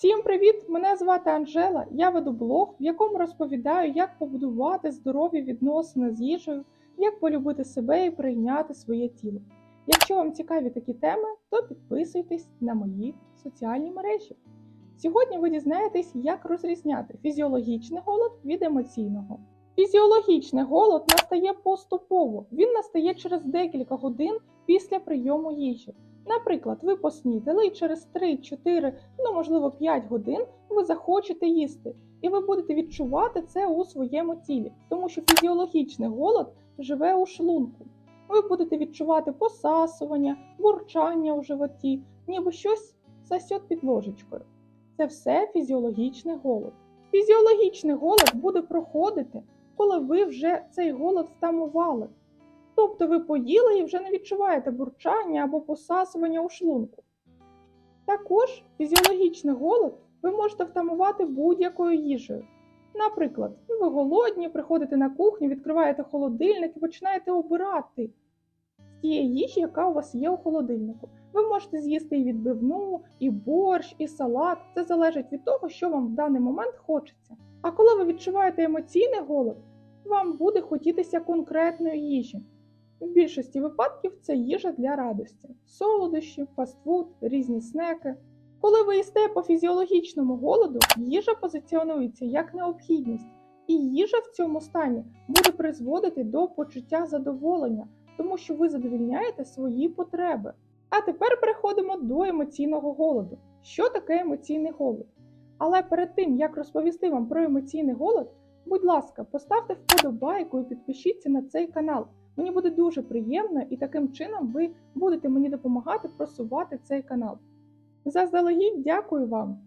Всім привіт! Мене звати Анжела. Я веду блог, в якому розповідаю, як побудувати здорові відносини з їжею, як полюбити себе і прийняти своє тіло. Якщо вам цікаві такі теми, то підписуйтесь на мої соціальні мережі. Сьогодні ви дізнаєтесь, як розрізняти фізіологічний голод від емоційного. Фізіологічний голод настає поступово, він настає через декілька годин після прийому їжі. Наприклад, ви поснідали і через 3-4, ну можливо 5 годин ви захочете їсти, і ви будете відчувати це у своєму тілі, тому що фізіологічний голод живе у шлунку. Ви будете відчувати посасування, бурчання у животі, ніби щось сосет під ложечкою. Це все фізіологічний голод. Фізіологічний голод буде проходити, коли ви вже цей голод втамували. Тобто ви поїли і вже не відчуваєте бурчання або посасування у шлунку. Також фізіологічний голод ви можете втамувати будь-якою їжею. Наприклад, ви голодні, приходите на кухню, відкриваєте холодильник і починаєте обирати з тієї їжі, яка у вас є у холодильнику. Ви можете з'їсти і відбивну, і борщ, і салат. Це залежить від того, що вам в даний момент хочеться. А коли ви відчуваєте емоційний голод, вам буде хотітися конкретної їжі. В більшості випадків це їжа для радості, солодощі, фастфуд, різні снеки. Коли ви їсте по фізіологічному голоду, їжа позиціонується як необхідність, і їжа в цьому стані буде призводити до почуття задоволення, тому що ви задовільняєте свої потреби. А тепер переходимо до емоційного голоду. Що таке емоційний голод? Але перед тим, як розповісти вам про емоційний голод, будь ласка, поставте вподобайку і підпишіться на цей канал. Мені буде дуже приємно і таким чином ви будете мені допомагати просувати цей канал. Заздалегідь дякую вам.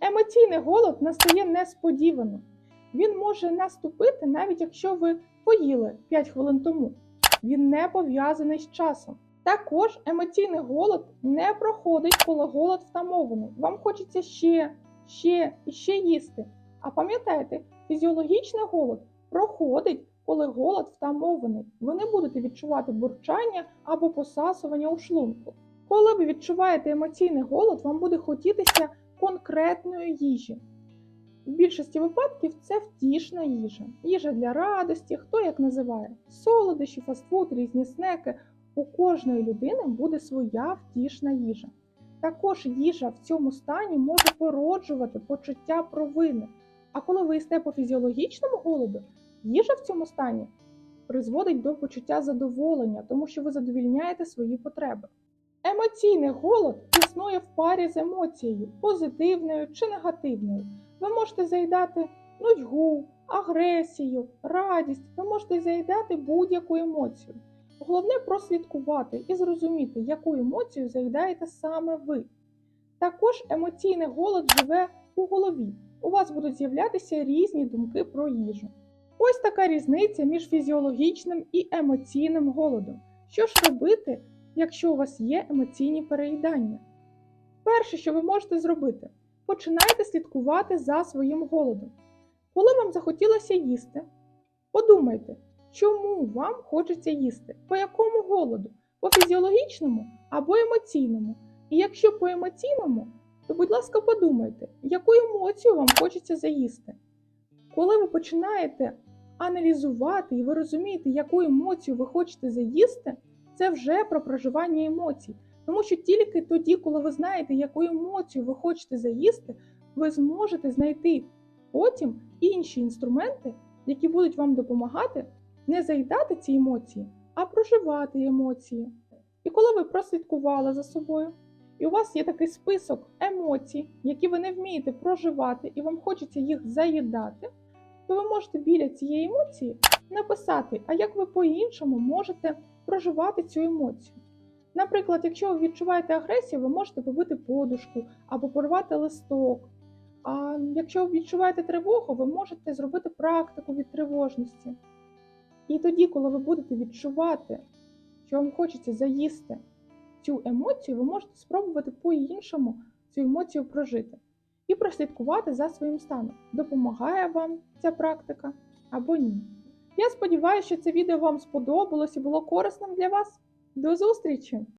Емоційний голод настає несподівано. Він може наступити навіть якщо ви поїли 5 хвилин тому. Він не пов'язаний з часом. Також емоційний голод не проходить, коли голод втамований. Вам хочеться ще, ще і ще їсти. А пам'ятайте, фізіологічний голод проходить, коли голод втамований. Ви не будете відчувати бурчання або посасування у шлунку. Коли ви відчуваєте емоційний голод, вам буде хотітися конкретної їжі. В більшості випадків це втішна їжа. Їжа для радості, хто як називає. Солодощі, фастфуд, різні снеки. У кожної людини буде своя втішна їжа. Також їжа в цьому стані може породжувати почуття провини. А коли ви їсте по фізіологічному голоду, їжа в цьому стані призводить до почуття задоволення, тому що ви задовільняєте свої потреби. Емоційний голод існує в парі з емоцією, позитивною чи негативною. Ви можете заїдати нудьгу, агресію, радість, ви можете заїдати будь-яку емоцію. Головне прослідкувати і зрозуміти, яку емоцію заїдаєте саме ви. Також емоційний голод живе у голові. У вас будуть з'являтися різні думки про їжу. Ось така різниця між фізіологічним і емоційним голодом. Що ж робити, якщо у вас є емоційні переїдання? Перше, що ви можете зробити, починайте слідкувати за своїм голодом. Коли вам захотілося їсти, подумайте, чому вам хочеться їсти, по якому голоду? По фізіологічному або емоційному. І якщо по емоційному, то, будь ласка, подумайте, яку емоцію вам хочеться заїсти. Коли ви починаєте аналізувати і ви розумієте, яку емоцію ви хочете заїсти, це вже про проживання емоцій. Тому що тільки тоді, коли ви знаєте, яку емоцію ви хочете заїсти, ви зможете знайти потім інші інструменти, які будуть вам допомагати не заїдати ці емоції, а проживати емоції. І коли ви прослідкували за собою, і у вас є такий список емоцій, які ви не вмієте проживати, і вам хочеться їх заїдати, то ви можете біля цієї емоції написати, а як ви по-іншому можете проживати цю емоцію. Наприклад, якщо ви відчуваєте агресію, ви можете побити подушку або порвати листок. А якщо ви відчуваєте тривогу, ви можете зробити практику від тривожності. І тоді, коли ви будете відчувати, що вам хочеться заїсти цю емоцію, ви можете спробувати по-іншому цю емоцію прожити і прослідкувати за своїм станом. Допомагає вам ця практика або ні. Я сподіваюся, що це відео вам сподобалось і було корисним для вас. До зустрічі!